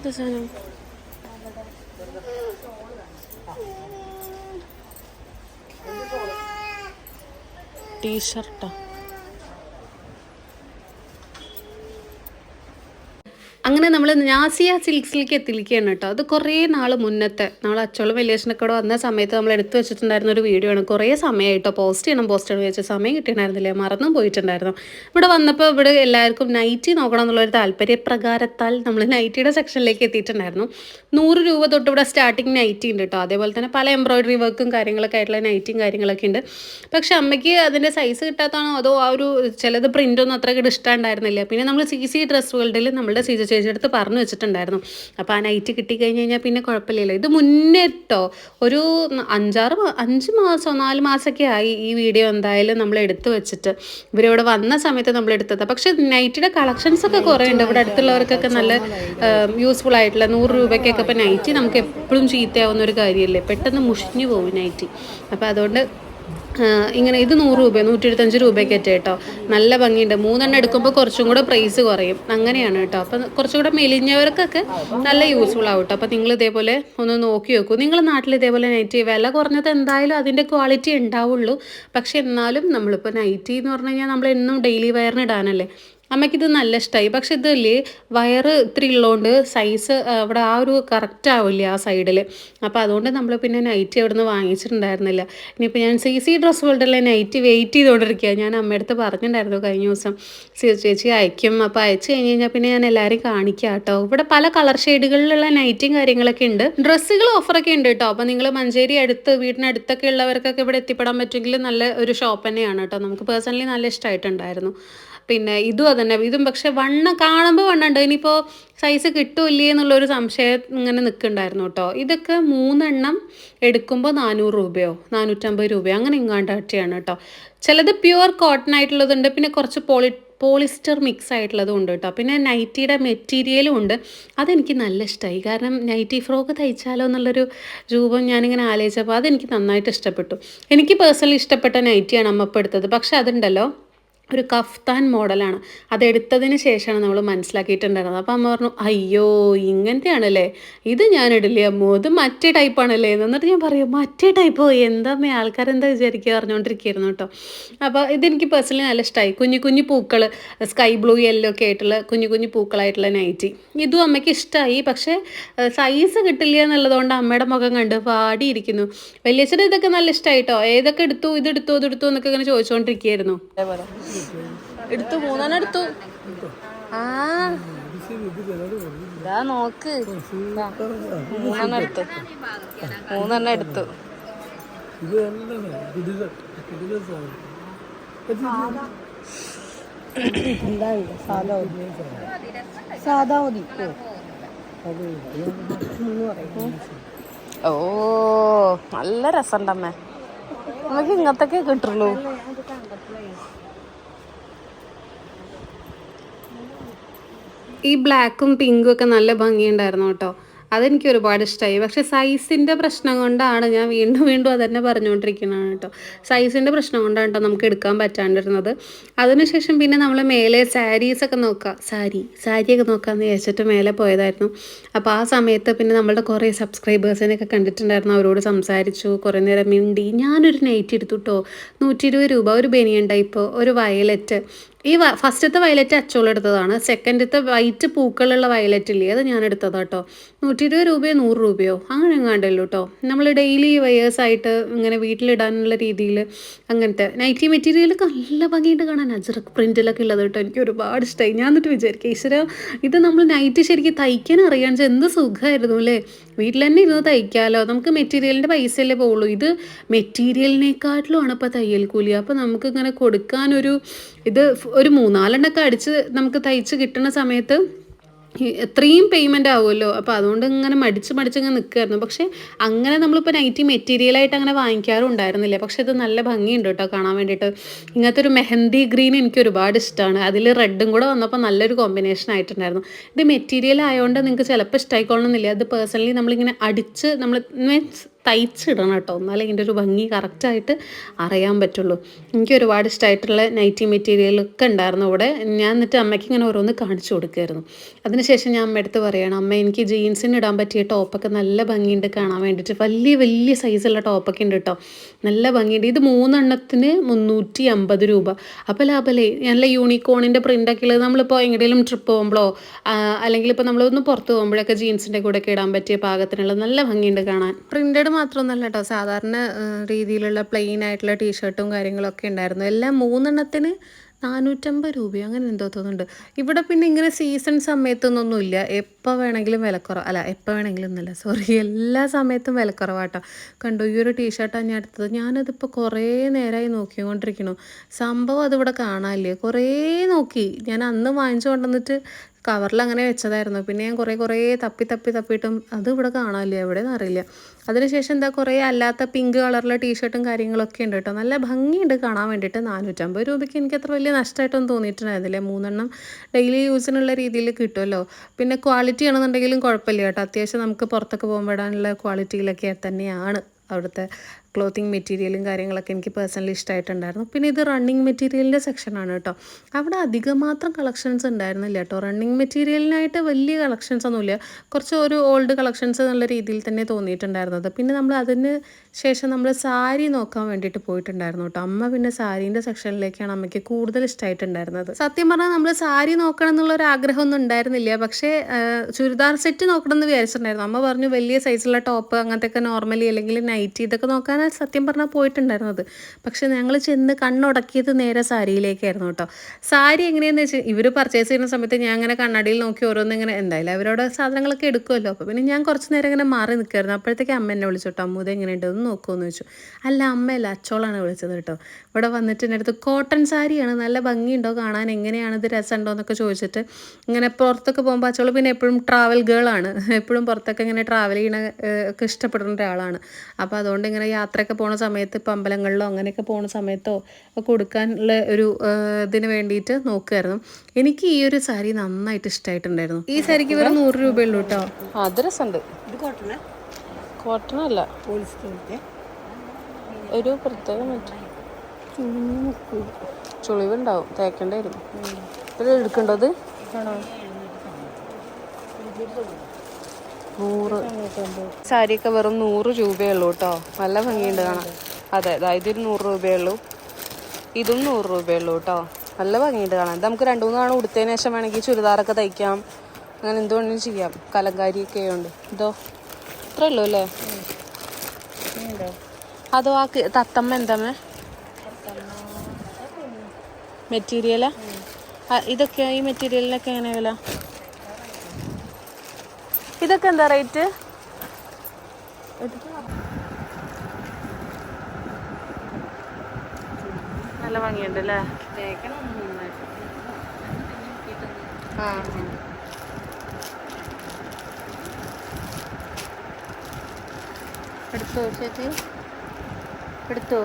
ഇതെന്താ സാധനം? ടീഷർട്ടാ അങ്ങനെ നമ്മൾ നാസിയ സിൽക്സിലേക്ക് എത്തിയിരിക്കുകയാണ് കേട്ടോ. അത് കുറേ നാൾ മുന്നത്തെ നമ്മൾ അച്ചോളം വലിയച്ഛനൊക്കെ വന്ന സമയത്ത് നമ്മൾ എടുത്തു വെച്ചിട്ടുണ്ടായിരുന്ന ഒരു വീഡിയോ ആണ്. കുറേ സമയമായിട്ടോ പോസ്റ്റ് ചെയ്യണം പോസ്റ്റ് ചെയ്യണം വെച്ച സമയം കിട്ടിയിട്ടുണ്ടായിരുന്നില്ല? മറന്നും പോയിട്ടുണ്ടായിരുന്നു. ഇവിടെ വന്നപ്പോൾ ഇവിടെ എല്ലാവർക്കും നൈറ്റി നോക്കണം എന്നുള്ളൊരു താല്പര്യപ്രകാരത്താൽ നമ്മൾ നൈറ്റിയുടെ സെക്ഷനിലേക്ക് എത്തിയിട്ടുണ്ടായിരുന്നു. നൂറ് രൂപ തൊട്ട് ഇവിടെ സ്റ്റാർട്ടിങ് നൈറ്റി ഉണ്ട് കേട്ടോ. അതേപോലെ തന്നെ പല എംബ്രോയിഡറി വർക്കും കാര്യങ്ങളൊക്കെ ആയിട്ടുള്ള നൈറ്റിയും കാര്യങ്ങളൊക്കെ ഉണ്ട്. പക്ഷെ അമ്മയ്ക്ക് അതിന്റെ സൈസ് കിട്ടാത്തതാണോ? അതോ ആ ഒരു ചിലത് പ്രിന്റൊന്നും അത്ര ഇഷ്ടമുണ്ടായിരുന്നില്ല പിന്നെ നമ്മൾ സി സി ഡ്രസ്സുകളുടെ നമ്മുടെ സീജ ചേച്ചിയുടെ അടുത്ത് പറഞ്ഞു വെച്ചിട്ടുണ്ടായിരുന്നു. അപ്പോൾ ആ നൈറ്റ് കിട്ടിക്കഴിഞ്ഞ് കഴിഞ്ഞാൽ പിന്നെ കുഴപ്പമില്ലല്ലോ. ഇത് മുന്നേ കേട്ടോ ഒരു അഞ്ചാറ് അഞ്ച് മാസം നാല് മാസമൊക്കെ ആയി ഈ വീഡിയോ എന്തായാലും നമ്മൾ എടുത്തു വെച്ചിട്ട്. ഇവരിവിടെ വന്ന സമയത്ത് നമ്മൾ എടുത്തത്. പക്ഷേ നൈറ്റിയുടെ കളക്ഷൻസ് ഒക്കെ കുറേ ഉണ്ട് ഇവിടെ അടുത്തുള്ളവർക്കൊക്കെ നല്ല യൂസ്ഫുൾ ആയിട്ടുള്ള നൂറ് രൂപയ്ക്കൊക്കെ ഇപ്പോൾ നൈറ്റി നമുക്ക് എപ്പോഴും ചീത്തയാവുന്ന ഒരു കാര്യമല്ലേ? പെട്ടെന്ന് മുഷിഞ്ഞു പോകും നൈറ്റി അപ്പോൾ അതുകൊണ്ട് ഇങ്ങനെ ഇത് നൂറ് രൂപ നൂറ്റി എഴുപത്തഞ്ച് രൂപയ്ക്ക് കേട്ടോ. നല്ല ഭംഗിയുണ്ട്. മൂന്നെണ്ണം എടുക്കുമ്പോൾ കുറച്ചും കൂടെ പ്രൈസ് കുറയും. അങ്ങനെയാണ് കേട്ടോ. അപ്പം കുറച്ചും കൂടെ മെലിഞ്ഞവർക്കൊക്കെ നല്ല യൂസ്ഫുൾ ആവും കേട്ടോ. അപ്പം നിങ്ങൾ ഇതേപോലെ ഒന്ന് നോക്കി നോക്കൂ നിങ്ങൾ നാട്ടിൽ ഇതേപോലെ നൈറ്റി വില കുറഞ്ഞത് എന്തായാലും അതിന്റെ ക്വാളിറ്റി ഉണ്ടാവുള്ളൂ. പക്ഷെ എന്നാലും നമ്മളിപ്പോൾ നൈറ്റി എന്ന് പറഞ്ഞു കഴിഞ്ഞാൽ നമ്മൾ എന്നും ഡെയിലി വയറിന് ഇടാനല്ലേ? അമ്മയ്ക്കിത് നല്ല ഇഷ്ടമായി പക്ഷെ ഇത് വയറ് ഇത്തിരി ഉള്ളതുകൊണ്ട് സൈസ് അവിടെ ആ ഒരു കറക്റ്റ് ആവില്ല ആ സൈഡിൽ അപ്പോൾ അതുകൊണ്ട് നമ്മൾ പിന്നെ നൈറ്റ് അവിടെ നിന്ന് വാങ്ങിച്ചിട്ടുണ്ടായിരുന്നില്ല. ഇനിയിപ്പോൾ ഞാൻ സി സി ഡ്രസ് വേൾഡിലെ നൈറ്റ് വെയിറ്റ് ചെയ്തുകൊണ്ടിരിക്കുക ഞാൻ അമ്മയടുത്ത് പറഞ്ഞിട്ടുണ്ടായിരുന്നു കഴിഞ്ഞ ദിവസം സി ചേച്ചി അയക്കും. അപ്പോൾ അയച്ചു കഴിഞ്ഞ് കഴിഞ്ഞാൽ പിന്നെ ഞാൻ എല്ലാവരെയും കാണിക്കാം കേട്ടോ ഇവിടെ പല കളർ ഷെയ്ഡുകളിലുള്ള നൈറ്റും കാര്യങ്ങളൊക്കെ ഉണ്ട്. ഡ്രസ്സുകൾ ഓഫറൊക്കെ ഉണ്ട് കേട്ടോ അപ്പോൾ നിങ്ങൾ മഞ്ചേരി അടുത്ത് വീടിനടുത്തൊക്കെ ഉള്ളവർക്കൊക്കെ ഇവിടെ എത്തിപ്പെടാൻ പറ്റുമെങ്കിൽ നല്ല ഒരു ഷോപ്പ് തന്നെയാണ് കേട്ടോ നമുക്ക് പേഴ്സണലി നല്ല ഇഷ്ടമായിട്ടുണ്ടായിരുന്നു പിന്നെ ഇതും അതന്നെ. ഇതും പക്ഷെ വണ്ണം കാണുമ്പോൾ വണ്ണുണ്ട്. ഇനിയിപ്പോൾ സൈസ് കിട്ടൂല്ലേ എന്നുള്ളൊരു സംശയം ഇങ്ങനെ നിൽക്കുന്നുണ്ടായിരുന്നു കേട്ടോ ഇതൊക്കെ മൂന്നെണ്ണം എടുക്കുമ്പോൾ നാനൂറ് രൂപയോ നാനൂറ്റമ്പത് രൂപയോ അങ്ങനെ ഇങ്ങാണ്ടാട്ടിയാണ് കേട്ടോ ചിലത് പ്യുവർ കോട്ടൺ ആയിട്ടുള്ളതുണ്ട്. പിന്നെ കുറച്ച് പോളി പോളിസ്റ്റർ മിക്സ് ആയിട്ടുള്ളതും ഉണ്ട് കേട്ടോ പിന്നെ നൈറ്റിയുടെ മെറ്റീരിയലും ഉണ്ട്. അതെനിക്ക് നല്ല ഇഷ്ടമായി കാരണം നൈറ്റി ഫ്രോക്ക് തയ്ച്ചാലോ എന്നുള്ളൊരു രൂപം ഞാനിങ്ങനെ ആലോചിച്ചപ്പോൾ അതെനിക്ക് നന്നായിട്ട് ഇഷ്ടപ്പെട്ടു. എനിക്ക് പേഴ്സണലി ഇഷ്ടപ്പെട്ട നൈറ്റിയാണ് അമ്മപ്പെടുത്തത് പക്ഷെ അതുണ്ടല്ലോ ഒരു കഫ്താൻ മോഡലാണ്. അതെടുത്തതിന് ശേഷമാണ് നമ്മൾ മനസ്സിലാക്കിയിട്ടുണ്ടായിരുന്നത്. അപ്പോൾ അമ്മ പറഞ്ഞു അയ്യോ ഇങ്ങനത്തെയാണല്ലേ? ഇത് ഞാൻ ഇടില്ലേ അമ്മോ ഇത് മറ്റേ ടൈപ്പാണല്ലേ? എന്നിട്ട് ഞാൻ പറയും മറ്റേ ടൈപ്പോ? എന്താ ആൾക്കാരെന്താ വിചാരിക്കുക പറഞ്ഞുകൊണ്ടിരിക്കുകയായിരുന്നു കേട്ടോ. അപ്പോൾ ഇതെനിക്ക് പേഴ്സണലി നല്ല ഇഷ്ടമായി കുഞ്ഞു കുഞ്ഞു പൂക്കൾ സ്കൈ ബ്ലൂ യെല്ലോ ഒക്കെ ആയിട്ടുള്ള കുഞ്ഞു കുഞ്ഞു പൂക്കളായിട്ടുള്ള നൈറ്റി ഇതും അമ്മയ്ക്ക് ഇഷ്ടമായി പക്ഷേ സൈസ് കിട്ടില്ല എന്നുള്ളതുകൊണ്ട് അമ്മയുടെ മുഖം കണ്ട് പാടിയിരിക്കുന്നു വലിയ വലിയച്ഛന് ഇതൊക്കെ നല്ല ഇഷ്ടമായിട്ടോ ഏതൊക്കെ എടുത്തു ഇതെടുത്തു അതെടുത്തു എന്നൊക്കെ ഇങ്ങനെ ചോദിച്ചുകൊണ്ടിരിക്കുകയായിരുന്നു എടുത്തു മൂന്നെണ്ണം എടുത്തു. ആ. ഇതാ നോക്ക്. മൂന്നെണ്ണം എടുത്തു. മൂന്നെണ്ണം എടുത്തു. എന്താ സാധാ സാധാ മതി ഓ നല്ല രസമുണ്ടമ്മേ. നമുക്ക് ഇങ്ങനത്തൊക്കെ കിട്ടുള്ളൂ ഈ ബ്ലാക്കും പിങ്കും ഒക്കെ നല്ല ഭംഗിയുണ്ടായിരുന്നു കേട്ടോ. അതെനിക്ക് ഒരുപാട് ഇഷ്ടമായി പക്ഷേ സൈസിന്റെ പ്രശ്നം കൊണ്ടാണ് ഞാൻ വീണ്ടും വീണ്ടും അതന്നെ പറഞ്ഞുകൊണ്ടിരിക്കുന്നതാണ് കേട്ടോ. സൈസിന്റെ പ്രശ്നം കൊണ്ടാണ് കേട്ടോ നമുക്ക് എടുക്കാൻ പറ്റാണ്ടിരുന്നത്. അതിനുശേഷം പിന്നെ നമ്മൾ മേലെ സാരീസൊക്കെ നോക്കുക സാരി സാരിയൊക്കെ നോക്കാമെന്ന് വിചാരിച്ചിട്ട് മേലെ പോയതായിരുന്നു. അപ്പോൾ ആ സമയത്ത് പിന്നെ നമ്മളുടെ കുറേ സബ്സ്ക്രൈബേഴ്സിനെയൊക്കെ കണ്ടിട്ടുണ്ടായിരുന്നു. അവരോട് സംസാരിച്ചു. കുറേ നേരം മിണ്ടി. ഞാനൊരു നൈറ്റ് എടുത്തു കേട്ടോ. നൂറ്റി ഇരുപത് രൂപ ഒരു ബനിയൻ ടൈപ്പ് ഒരു വയലറ്റ് ഈ ഫസ്റ്റത്തെ വയലറ്റ് അച്ചോളം എടുത്തതാണ്. സെക്കൻഡത്തെ വൈറ്റ് പൂക്കളുള്ള വയലറ്റ് ഇല്ലേ? അത് ഞാൻ എടുത്തതാണ് കേട്ടോ നൂറ്റി ഇരുപത് രൂപയോ നൂറ് രൂപയോ? അങ്ങനെ എങ്ങാണ്ടല്ലോ കേട്ടോ നമ്മൾ ഡെയിലി വെയേഴ്സ് ആയിട്ട് ഇങ്ങനെ വീട്ടിലിടാനുള്ള രീതിയിൽ അങ്ങനത്തെ നൈറ്റി മെറ്റീരിയൽ നല്ല ഭംഗിയിട്ട് കാണാൻ അജറക് പ്രിന്റിലൊക്കെ ഉള്ളത് കേട്ടോ എനിക്ക് ഒരുപാട് ഇഷ്ടമായി ഞാൻ എന്നിട്ട് വിചാരിക്കുക ഈശ്വര ഇത് നമ്മൾ നൈറ്റ് ശരിക്കും തയ്ക്കാൻ അറിയാൻ എന്ത് സുഖമായിരുന്നു അല്ലേ വീട്ടിൽ തന്നെ ഇരുന്ന് തയ്ക്കാമല്ലോ നമുക്ക് മെറ്റീരിയലിന്റെ പൈസയല്ലേ പോവുള്ളൂ. ഇത് മെറ്റീരിയലിനെക്കാട്ടിലുമാണ് ഇപ്പോൾ തയ്യൽ കൂലി. അപ്പോൾ നമുക്ക് ഇങ്ങനെ കൊടുക്കാനൊരു ഇത് ഒരു മൂന്നാലെണ്ണൊക്കെ അടിച്ച് നമുക്ക് തയ്ച്ച് കിട്ടുന്ന സമയത്ത് എത്രയും പേയ്മെന്റ് ആവുമല്ലോ. അപ്പോൾ അതുകൊണ്ട് ഇങ്ങനെ മടിച്ച് മടിച്ച് ഇങ്ങനെ നിൽക്കുമായിരുന്നു പക്ഷേ അങ്ങനെ നമ്മളിപ്പോൾ നൈറ്റി മെറ്റീരിയലായിട്ട് അങ്ങനെ വാങ്ങിക്കാറും ഉണ്ടായിരുന്നില്ല. പക്ഷേ ഇത് നല്ല ഭംഗിയുണ്ട് കേട്ടോ കാണാൻ വേണ്ടിയിട്ട്. ഇങ്ങനത്തെ ഒരു മെഹന്തി ഗ്രീൻ എനിക്ക് ഒരുപാട് ഇഷ്ടമാണ് അതിൽ റെഡും കൂടെ വന്നപ്പോൾ നല്ലൊരു കോമ്പിനേഷൻ ആയിട്ടുണ്ടായിരുന്നു. ഇത് മെറ്റീരിയൽ ആയതുകൊണ്ട് നിങ്ങൾക്ക് ചിലപ്പോൾ ഇഷ്ടമായിക്കൊള്ളണമെന്നില്ല അത് പേഴ്സണലി നമ്മളിങ്ങനെ അടിച്ച് നമ്മൾ മീൻസ് തയ്ച്ചിടണം കേട്ടോ. എന്നാലേ ഇതിന്റെ ഒരു ഭംഗി കറക്റ്റായിട്ട് അറിയാൻ പറ്റുള്ളൂ. എനിക്ക് ഒരുപാട് ഇഷ്ടമായിട്ടുള്ള നൈറ്റി മെറ്റീരിയലൊക്കെ ഉണ്ടായിരുന്നു ഇവിടെ ഞാൻ എന്നിട്ട് അമ്മയ്ക്ക് ഇങ്ങനെ ഓരോന്ന് കാണിച്ചു കൊടുക്കുമായിരുന്നു അതിനുശേഷം ഞാൻ അമ്മയടുത്ത് പറയണം അമ്മ എനിക്ക് ജീൻസിന് ഇടാൻ പറ്റിയ ടോപ്പൊക്കെ നല്ല ഭംഗിയുണ്ട് കാണാൻ വേണ്ടിയിട്ട്. വലിയ വലിയ സൈസുള്ള ടോപ്പൊക്കെ ഉണ്ട് കേട്ടോ. നല്ല ഭംഗിയുണ്ട്. ഇത് മൂന്നെണ്ണത്തിന് മുന്നൂറ്റി അമ്പത് രൂപ. അപ്പോൾ ലാഭലേ നല്ല യൂണിക്കോണിന്റെ പ്രിന്റൊക്കെ ഉള്ളത് നമ്മളിപ്പോൾ എങ്ങനെയും ട്രിപ്പ് പോകുമ്പോഴോ അല്ലെങ്കിൽ ഇപ്പോൾ നമ്മളൊന്ന് പുറത്ത് പോകുമ്പോഴൊക്കെ ജീൻസിന്റെ കൂടെയൊക്കെ ഇടാൻ പറ്റിയ പാകത്തിനുള്ള നല്ല ഭംഗിയുണ്ട് കാണാൻ. പ്രിന്റഡ് മാത്രമൊന്നുമല്ല കേട്ടോ സാധാരണ രീതിയിലുള്ള പ്ലെയിൻ ആയിട്ടുള്ള ടീഷർട്ടും കാര്യങ്ങളൊക്കെ ഉണ്ടായിരുന്നു. എല്ലാം മൂന്നെണ്ണത്തിന് നാനൂറ്റമ്പത് രൂപ അങ്ങനെ എന്തോ തോന്നുന്നുണ്ട്. ഇവിടെ പിന്നെ ഇങ്ങനെ സീസൺ സമയത്തൊന്നൊന്നുമില്ല. എപ്പോൾ വേണമെങ്കിലും വിലക്കുറവ് അല്ല എപ്പോൾ വേണമെങ്കിലും എന്നല്ല സോറി എല്ലാ സമയത്തും വിലക്കുറവാട്ടോ. കണ്ടു ഈ ഒരു ടീഷർട്ടാണ് ഞാൻ എടുത്തത് ഞാനതിപ്പോൾ കുറേ നേരമായി നോക്കിക്കൊണ്ടിരിക്കണു സംഭവം അതിവിടെ കാണാനില്ലേ? കുറേ നോക്കി. ഞാൻ അന്ന് വാങ്ങിച്ചു കൊണ്ടുവന്നിട്ട് കവറിൽ അങ്ങനെ വെച്ചതായിരുന്നു. പിന്നെ ഞാൻ കുറേ കുറേ തപ്പി തപ്പി തപ്പിയിട്ടും അത് ഇവിടെ കാണാനില്ല? എവിടെയെന്ന് അറിയില്ല. അതിനുശേഷം എന്താ കുറേ അല്ലാത്ത പിങ്ക് കളറിലെ ടീഷർട്ടും കാര്യങ്ങളൊക്കെ ഉണ്ട് കേട്ടോ. നല്ല ഭംഗിയുണ്ട് കാണാൻ വേണ്ടിയിട്ട്. നാനൂറ്റമ്പത് രൂപയ്ക്ക് എനിക്ക് അത്ര വലിയ നഷ്ടമായിട്ടൊന്നും തോന്നിയിട്ടുണ്ടായിരുന്നില്ല. മൂന്നെണ്ണം ഡെയിലി യൂസിനുള്ള രീതിയിൽ കിട്ടുമല്ലോ. പിന്നെ ക്വാളിറ്റി ആണെന്നുണ്ടെങ്കിലും കുഴപ്പമില്ല കേട്ടോ. അത്യാവശ്യം നമുക്ക് പുറത്തൊക്കെ പോകുമ്പോൾ ഇടാനുള്ള ക്വാളിറ്റിയിലൊക്കെ തന്നെയാണ് അവിടുത്തെ ക്ലോത്തിങ് മെറ്റീരിയലും കാര്യങ്ങളൊക്കെ എനിക്ക് പേഴ്സണലി ഇഷ്ടമായിട്ടുണ്ടായിരുന്നു പിന്നെ ഇത് റണ്ണിങ് മെറ്റീരിയലിന്റെ സെക്ഷനാണ് കേട്ടോ. അവിടെ അധികം മാത്രം കളക്ഷൻസ് ഉണ്ടായിരുന്നില്ല കേട്ടോ. റണ്ണിങ് മെറ്റീരിയലിനായിട്ട് വലിയ കളക്ഷൻസ് ഒന്നുമില്ല. കുറച്ച് ഒരു ഓൾഡ് കളക്ഷൻസ് എന്നുള്ള രീതിയിൽ തന്നെ തോന്നിയിട്ടുണ്ടായിരുന്നത്. പിന്നെ നമ്മൾ അതിന് ശേഷം നമ്മൾ സാരി നോക്കാൻ വേണ്ടിയിട്ട് പോയിട്ടുണ്ടായിരുന്നു കേട്ടോ. അമ്മ പിന്നെ സാരീന്റെ സെക്ഷനിലേക്കാണ് അമ്മയ്ക്ക് കൂടുതൽ ഇഷ്ടമായിട്ടുണ്ടായിരുന്നത് സത്യം പറഞ്ഞാൽ നമ്മൾ സാരി നോക്കണം എന്നുള്ള ഒരു ആഗ്രഹമൊന്നും ഉണ്ടായിരുന്നില്ല. പക്ഷേ ചുരിദാർ സെറ്റ് നോക്കണം എന്ന് വിചാരിച്ചിട്ടുണ്ടായിരുന്നു. അമ്മ പറഞ്ഞു വലിയ സൈസുള്ള ടോപ്പ് അങ്ങനത്തെ അങ്ങനത്തെയൊക്കെ നോർമലി അല്ലെങ്കിൽ നൈറ്റി ഇതൊക്കെ നോക്കാനാണ് സത്യം പറഞ്ഞാൽ പോയിട്ടുണ്ടായിരുന്നത്. പക്ഷെ ഞങ്ങൾ ചെന്ന് കണ്ണുടക്കിയത് നേരെ സാരിയിലേക്കായിരുന്നു കേട്ടോ. സാരി എങ്ങനെയാണെന്ന് വെച്ചാൽ ഇവർ പർച്ചേസ് ചെയ്യുന്ന സമയത്ത് ഞാൻ അങ്ങനെ കണ്ണാടിയിൽ നോക്കി ഓരോന്നും ഇങ്ങനെ എന്തായാലും അവരോട് സാധനങ്ങളൊക്കെ എടുക്കുമല്ലോ അപ്പോൾ പിന്നെ ഞാൻ കുറച്ച് നേരം ഇങ്ങനെ മാറി നിൽക്കുമായിരുന്നു അപ്പോഴത്തേക്ക് അമ്മ എന്നെ വിളിച്ചു കേട്ടോ. അമ്മ ഇത് എങ്ങനെയുണ്ട്? ഒന്ന് നോക്കുമെന്ന് ചോദിച്ചു. അല്ല അമ്മയല്ല. അച്ചോളാണ് വിളിച്ചത് കേട്ടോ. ഇവിടെ വന്നിട്ട് എന്റെ അടുത്ത് കോട്ടൺ സാരിയാണ്. നല്ല ഭംഗിയുണ്ടോ? കാണാൻ എങ്ങനെയാണ്? ഇത് രസമുണ്ടോ? എന്നൊക്കെ ചോദിച്ചിട്ട് ഇങ്ങനെ പുറത്തൊക്കെ പോകുമ്പോൾ അച്ചോൾ പിന്നെ എപ്പോഴും ട്രാവൽ ഗേൾ ആണ്. എപ്പോഴും പുറത്തൊക്കെ ഇങ്ങനെ ട്രാവൽ ചെയ്യണ ഒക്കെ ഇഷ്ടപ്പെടുന്ന ഒരാളാണ്. അപ്പോൾ അതുകൊണ്ട് ഇങ്ങനെ യാത്രയൊക്കെ പോണ സമയത്ത് ഇപ്പം അമ്പലങ്ങളിലോ അങ്ങനെയൊക്കെ പോണ സമയത്തോ ഒക്കെ കൊടുക്കാനുള്ള ഒരു ഇതിന് വേണ്ടിയിട്ട് നോക്കുമായിരുന്നു എനിക്ക് ഈ ഒരു സാരി നന്നായിട്ട് ഇഷ്ടമായിട്ടുണ്ടായിരുന്നു ഈ സാരിക്ക് വെറും നൂറ് രൂപയുള്ളൂ കേട്ടോ. അത് രസമുണ്ട്. ഇത് കോട്ടണ്? കോട്ടൺ അല്ല. ഒരു പ്രത്യേക ചുളിവുണ്ടാവും. തേക്കേണ്ടി വരും. ഇത് എടുക്കേണ്ടത് നൂറ്. സാരിയൊക്കെ വെറും നൂറ് രൂപയേ ഉള്ളൂ കേട്ടോ. നല്ല ഭംഗിയുണ്ട് കാണാൻ. അതെ അതായത് ഒരു നൂറ് രൂപയേ ഉള്ളൂ. ഇതും നൂറ് രൂപയേ ഉള്ളൂ കേട്ടോ. നല്ല ഭംഗിയുണ്ട് കാണാൻ. ഇത് നമുക്ക് രണ്ടു മൂന്ന് തവണ ഉടുത്തതിന് ശേഷം വേണമെങ്കിൽ ചുരിദാറൊക്കെ തയ്ക്കാം. അങ്ങനെ എന്ത് വേണമെങ്കിലും ചെയ്യാം. കലങ്കാരിയൊക്കെ ഉണ്ട്. ഇതോ ഇത്രേ ഉള്ളൂ അല്ലേ? അതോ ആ തത്തമ്മ എന്താമേ മെറ്റീരിയലാ? ഇതൊക്കെ ഈ മെറ്റീരിയലിനൊക്കെ എങ്ങനെ വില? ഇതൊക്കെ എന്താ റേറ്റ്? നല്ല ഭംഗിയുണ്ട് അല്ലേ എടുത്തോ ചേച്ചി? എടുത്തോ?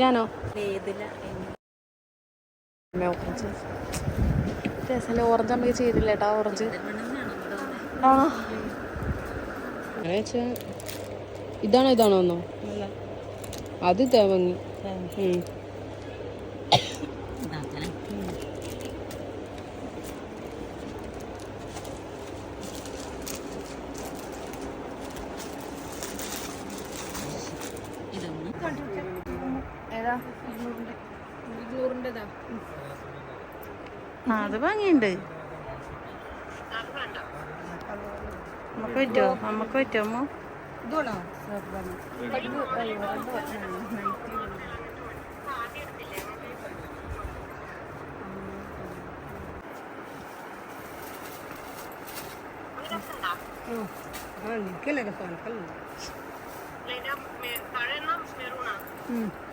ഞാനോ? രസമല്ലേ ഓറഞ്ച് അമ്മയ്ക്ക് ചെയ്തില്ല കേട്ടോ ഓറഞ്ച്? ആണോ ഇതാണോ ഇതാണോ ഒന്നോ? അത് ഇതാ ഭംഗിയുണ്ട് നമുക്ക് പറ്റുമോ? നമുക്ക് പറ്റുമോ അമ്മ?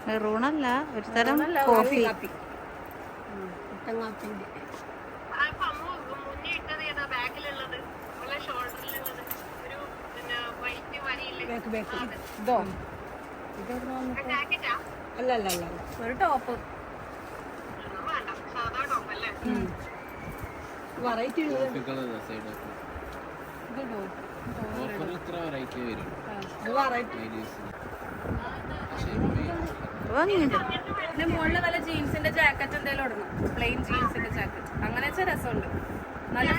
മെറൂണല്ല ഒരു തരം കോഫി. കാപ്പി. ബാക്ക് ബാക്ക് ഇതോ? അല്ല അല്ല അല്ല ഒരു ടോപ്പ്. വെറൈറ്റി പിന്നെ മുകളിൽ നല്ല ജീൻസിന്റെ ജാക്കറ്റ് എന്തെങ്കിലും ഇടണം. പ്ലെയിൻ ജീൻസിന്റെ ജാക്കറ്റ് അങ്ങനെ വെച്ചാൽ രസമുണ്ട്. നല്ല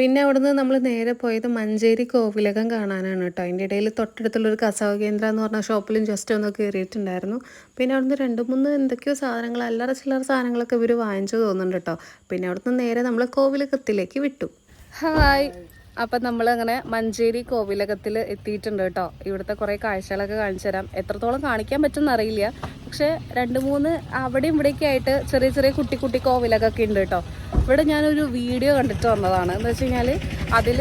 പിന്നെ അവിടുന്ന് നമ്മൾ നേരെ പോയത് മഞ്ചേരി കോവിലകം കാണാനാണ് കേട്ടോ. അതിന്റെ ഇടയിൽ തൊട്ടടുത്തുള്ളൊരു കസാവ് കേന്ദ്ര എന്ന് പറഞ്ഞ ഷോപ്പിലും ജസ്റ്റ് ഒന്ന് കയറിയിട്ടുണ്ടായിരുന്നു പിന്നെ അവിടുന്ന് രണ്ട് മൂന്ന് എന്തൊക്കെയോ സാധനങ്ങൾ അല്ലറ ചില്ലറ സാധനങ്ങളൊക്കെ ഇവർ വാങ്ങിച്ചു തോന്നുന്നുണ്ട് കേട്ടോ. പിന്നെ അവിടുന്ന് നേരെ നമ്മൾ കോവിലകത്തിലേക്ക് വിട്ടു. ഹായ് അപ്പം നമ്മൾ അങ്ങനെ മഞ്ചേരി കോവിലകത്തിൽ എത്തിയിട്ടുണ്ട് കേട്ടോ. ഇവിടുത്തെ കുറേ കാഴ്ചകളൊക്കെ കാണിച്ചു തരാം. എത്രത്തോളം കാണിക്കാൻ പറ്റുമെന്ന് അറിയില്ല. പക്ഷെ രണ്ട് മൂന്ന് അവിടെയും ഇവിടെയൊക്കെ ആയിട്ട് ചെറിയ ചെറിയ കുട്ടി കുട്ടി കോവിലകൊക്കെ ഉണ്ട് കേട്ടോ. ഇവിടെ ഞാനൊരു വീഡിയോ കണ്ടിട്ട് വന്നതാണ്. എന്ന് വെച്ച് കഴിഞ്ഞാൽ അതിൽ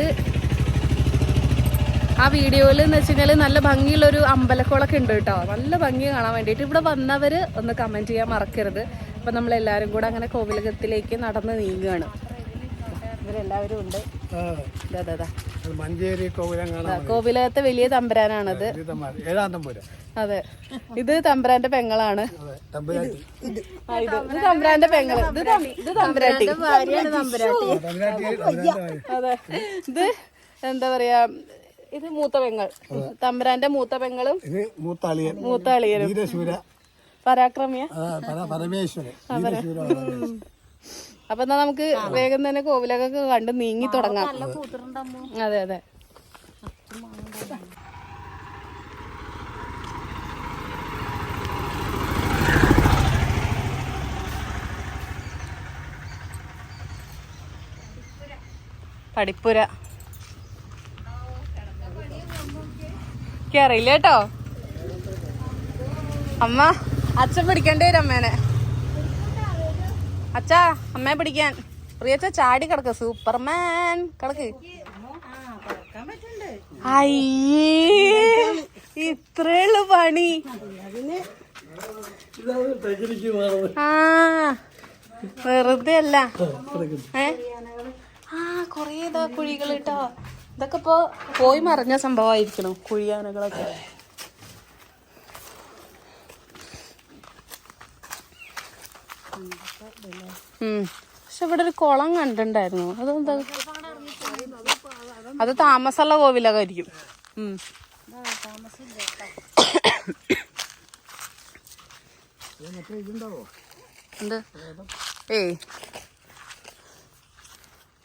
ആ വീഡിയോയിൽ എന്ന് വെച്ച് കഴിഞ്ഞാൽ നല്ല ഭംഗിയുള്ളൊരു അമ്പലക്കോളൊക്കെ ഉണ്ട് കേട്ടോ. നല്ല ഭംഗി കാണാൻ വേണ്ടിയിട്ട് ഇവിടെ വന്നവർ ഒന്ന് കമന്റ് ചെയ്യാൻ മറക്കരുത്. അപ്പം നമ്മളെല്ലാവരും കൂടെ അങ്ങനെ കോവിലകത്തിലേക്ക് നടന്ന് നീങ്ങുകയാണ്. ഇവരെല്ലാവരും ഉണ്ട്. മഞ്ചേരി കോവിലകത്തെ വലിയ തമ്പരാനാണത് ഏഴാം തമ്പുരാൻ. അതെ. ഇത് തമ്പുരാന്റെ പെങ്ങളാണ്. അതെ തമ്പുരാട്ടി. ഇത് ഇത് തമ്പുരാന്റെ പെങ്ങൾ. ഇത് ഇത് തമ്പുരാട്ടി. തമ്പുരാട്ടി. അതെ ഇത് എന്താ പറയാ ഇത് മൂത്ത പെങ്ങൾ. തമ്പുരാന്റെ മൂത്ത പെങ്ങളും ഇത് മൂത്താളിയൻ മൂത്ത അളിയനും. വീരശൂര. പരാക്രമിയ? പരമേശ്വരൻ. അപ്പൊ എന്നാ നമുക്ക് വേഗം തന്നെ കോവിലൊക്കെ കണ്ട് നീങ്ങി തുടങ്ങാം. അതെ അതെ. പഠിപ്പുര. അറിയില്ല കേട്ടോ. അമ്മ അച്ഛൻ പിടിക്കേണ്ടി വരും അമ്മേനെ. അച്ഛാ അമ്മയെ പിടിക്കാൻ. പ്രിയച്ച ചാടി കിടക്ക്. സൂപ്പർമാൻ. കിടക്ക്. അയ്യേ ഇത്രേ ഉള്ളു പണി വെറുതെ അല്ല. ആ കൊറേ ഇതാ കുഴികൾ കേട്ടോ ഇതൊക്കെ ഇപ്പൊ പോയി മറിഞ്ഞ സംഭവമായിരിക്കണം കുഴിയാനകളൊക്കെ? പക്ഷെ ഇവിടെ ഒരു കുളം കണ്ടിണ്ടായിരുന്നു അതെന്താ? അത് താമസമുള്ള കോവിലൊക്കെ ആയിരിക്കും. എന്ത്? ഏയ്.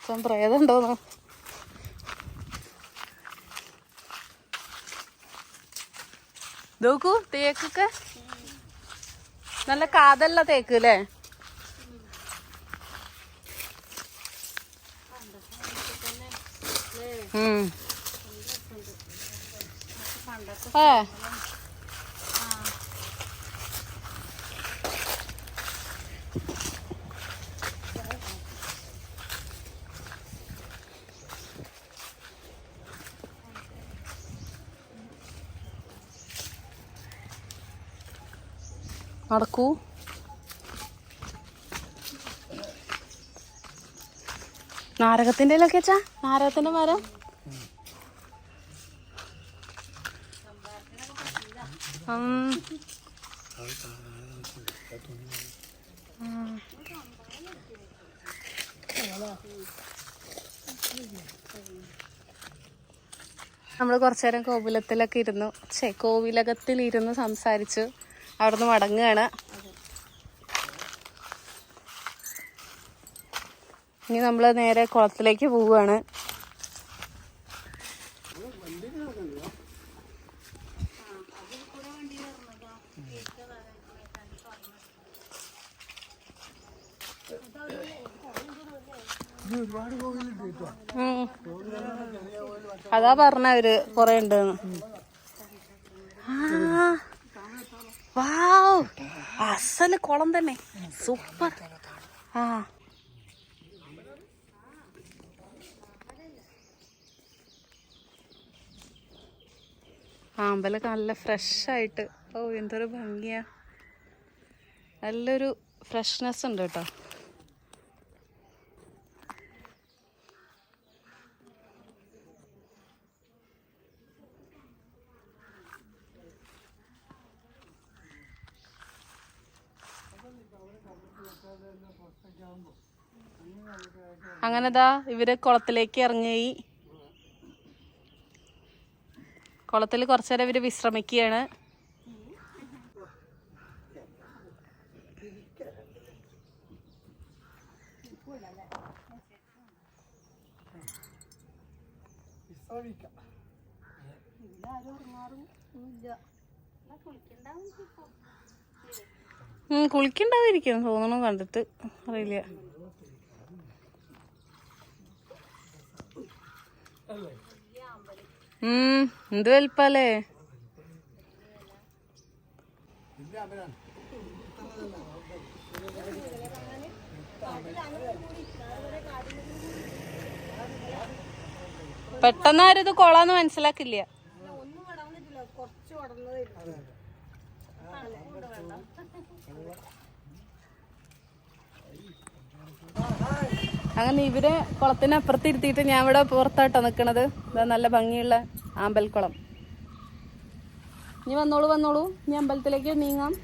ഇപ്പം പ്രേതം ഉണ്ടോന്നോ? നോക്കൂ തേക്കൊക്കെ. നല്ല കാതല്ല തേക്ക് അല്ലേ? ഏ. നടക്കൂ. നാരകത്തിന്റെ ഇലൊക്കെ വെച്ചാ? നാരകത്തിന്റെ മരം. നമ്മൾ കുറച്ചു നേരം കോവിലത്തിലൊക്കെ ഇരുന്നു. ഛേ കോവിലകത്തിൽ ഇരുന്ന് സംസാരിച്ചു. അവിടുന്ന് മടങ്ങുകയാണ് ഇനി നമ്മൾ നേരെ കുളത്തിലേക്ക് പോവുകയാണ് അതാ പറഞ്ഞവര് കൊറേ ഉണ്ട്. അസൽ കുളം തന്നെ. സൂപ്പർ. ആ. ആമ്പലൊക്കെ നല്ല ഫ്രഷ് ആയിട്ട് ഓ എന്തൊരു ഭംഗിയാ. നല്ലൊരു ഫ്രഷ്നെസ് ഉണ്ട് കേട്ടോ. അങ്ങനെതാ ഇവർ കുളത്തിലേക്ക് ഇറങ്ങി. കുളത്തിൽ കുറച്ചു നേരം ഇവർ വിശ്രമിക്കുകയാണ്. കുളിക്കണ്ടാവും തോന്നണം കണ്ടിട്ട്. അറിയില്ല. എന്ത് വലിപ്പല്ലേ? പെട്ടെന്ന് ആരും ഇത് കൊള്ളാന്ന് മനസ്സിലാക്കില്ല. അങ്ങനെ ഇവരെ കുളത്തിനപ്പുറത്ത് ഇരുത്തിയിട്ട് ഞാൻ ഇവിടെ പുറത്താട്ടോ നിൽക്കണത് ഇതാ നല്ല ഭംഗിയുള്ള ആമ്പൽക്കുളം. ഇനി വന്നോളൂ വന്നോളൂ. ഇനി അമ്പലത്തിലേക്ക് നീങ്ങാം.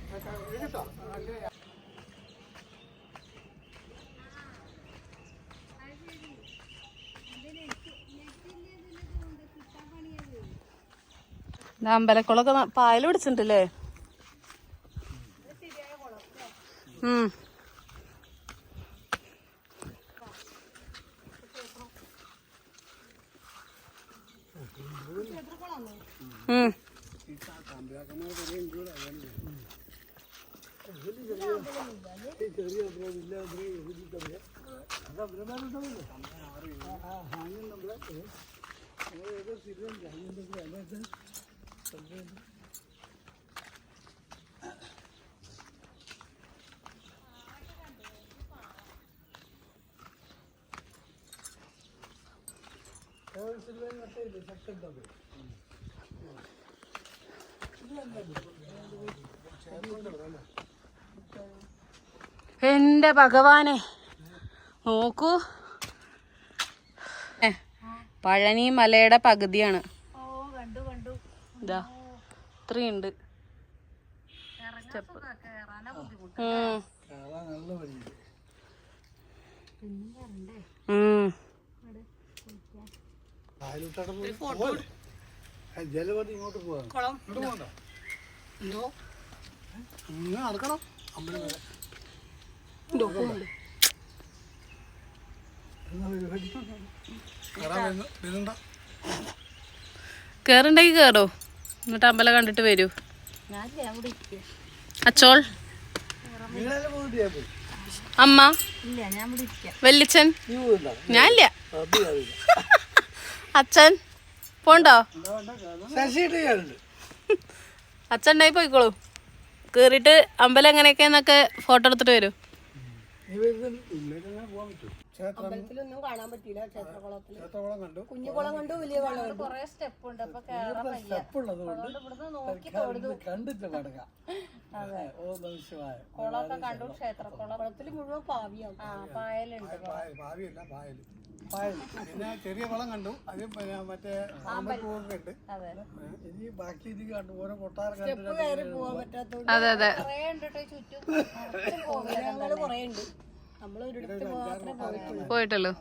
അമ്പലക്കുളമൊക്കെ പായൽ പിടിച്ചിട്ടുണ്ടല്ലേ? എന്റെ ഭഗവാനെ നോക്കൂ. പഴനി മലയുടെ പകുതിയാണ്. ഇതാ ഇത്രയുണ്ട്. ഉം. ജലപതി ഇങ്ങോട്ട് പോവാ. ഇങ്ങോട്ട് പോകണ്ട. എന്തോ? നടക്കണം. അമ്പലം? കേറുണ്ടെങ്കിൽ കേറോ. എന്നിട്ട് അമ്പലം കണ്ടിട്ട് വരൂ. അച്ചോൾ. അമ്മ. പോയിട്ടുണ്ടോ? ഞാനില്ല. അച്ഛൻ? പോണ്ടോ. അച്ഛൻ ഉണ്ടായി പോയിക്കോളൂ. കേറിയിട്ട് അമ്പലം എങ്ങനെയൊക്കെയെന്നൊക്കെ ഫോട്ടോ എടുത്തിട്ട് വരൂ? അമ്പലത്തിലൊന്നും കാണാൻ പറ്റിയില്ല. ക്ഷേത്രകുളത്തിൽ ക്ഷേത്രകുളം കണ്ടു. കുഞ്ഞു കുളം കണ്ടു വലിയ കുളം സ്റ്റെപ്പ് ഉണ്ട് അപ്പൊ കുളമൊക്കെ കണ്ടു മുഴുവൻ പാവിയാവും പായലുണ്ട്. ഭാവിയല്ല പായൽ പിന്നെ ചെറിയ വളം കണ്ടു. അത് പിന്നെ മറ്റേ ആമ്പൽപ്പൂവൊക്കെ ഉണ്ട് അതെ. ഇനി ബാക്കി ഇത് കണ്ടു. ഓരോ കൊട്ടാരം കണ്ടിട്ട് പോകാൻ പറ്റാത്ത അതെ അതെ. പോയിട്ടുള്ളൂ. പോയിട്ടല്ലോ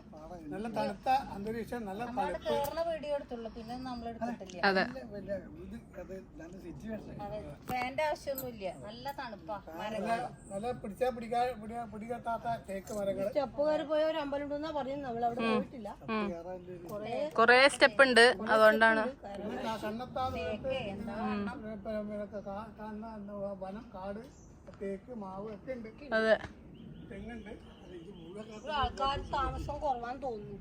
നല്ല തണുത്ത അന്തരീക്ഷം നല്ല പിന്നെ നമ്മൾ എടുത്തിട്ടില്ല. അതെ. നല്ല ഫാന്റെ ആവശ്യമൊന്നുമില്ല. നല്ല തണുപ്പാ മരങ്ങൾ നല്ല പിടിച്ചാ പിടിക്കാ പിടിക്കാ പിടികെട്ടാത്ത തേക്ക് മരങ്ങൾ സ്റ്റെപ്പുകാർ പോയ ഒരു അമ്പലം ഉണ്ടെന്നാ പറയുന്നത് നമ്മൾ അവിടെ പോയിട്ടില്ല. കൊറേ സ്റ്റെപ്പ് ഉണ്ട് അതുകൊണ്ടാണ്. വനം കാട് തേക്ക് മാവ് ഒക്കെ ഉണ്ട്. അതെ. ആൾക്കാർ താമസം കുറവാന്ന് തോന്നുന്നു.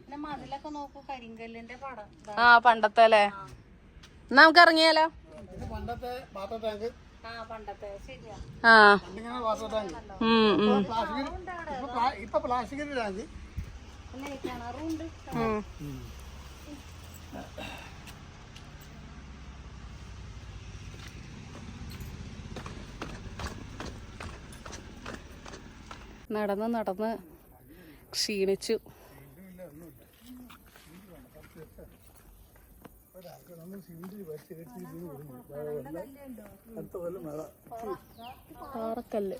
പിന്നെ മതിലൊക്കെ നോക്കൂ കരിങ്കല്ലിന്റെ പടം. ആ പണ്ടത്തെ അല്ലേ? എന്നാ നമുക്ക് ഇറങ്ങിയാലോ? പണ്ടത്തെ വാട്ടർ ടാങ്ക്. ആ വാട്ടർ ടാങ്ക്. ഇപ്പൊ പ്ലാ- ഇപ്പൊ പ്ലാസ്റ്റിക്കിന്റെ ടാങ്ക്. നടന്ന് നടന്ന് ക്ഷീണിച്ചു. പാറക്കല്ല്.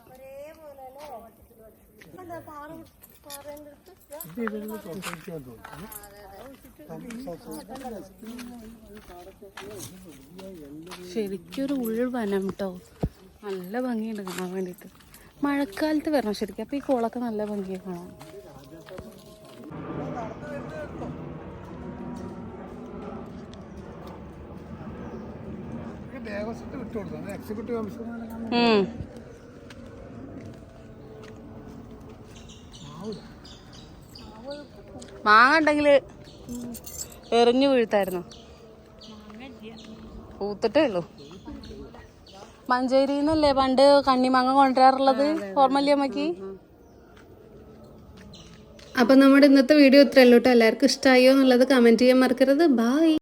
ശരിക്കൊരു ഉൾവനം കേട്ടോ നല്ല ഭംഗിയുണ്ട് കാണാൻ വേണ്ടിയിട്ട്. മഴക്കാലത്ത് വരണം. ശരിക്കും അപ്പോൾ ഈ കോളൊക്കെ നല്ല ഭംഗിയാണ് കാണാം എക്സിക്യൂട്ടീവ് ഓഫീസർ. മാങ്ങ ഉണ്ടെങ്കിൽ എറിഞ്ഞു വീഴ്ത്തായിരുന്നു. പൂത്തിട്ടേ ഉള്ളൂ. മഞ്ചേരിയിൽ എന്നല്ലേ പണ്ട് കണ്ണിമാങ്ങ കൊണ്ടുവരാറുള്ളത്? ഓർമ്മല്ലേ അമ്മയ്ക്ക് അപ്പം നമ്മുടെ ഇന്നത്തെ വീഡിയോ ഇത്രയല്ലോ കേട്ടോ. എല്ലാവർക്കും ഇഷ്ടമായോ എന്നുള്ളത് കമന്റ് ചെയ്യാൻ മറക്കരുത്. ബായ്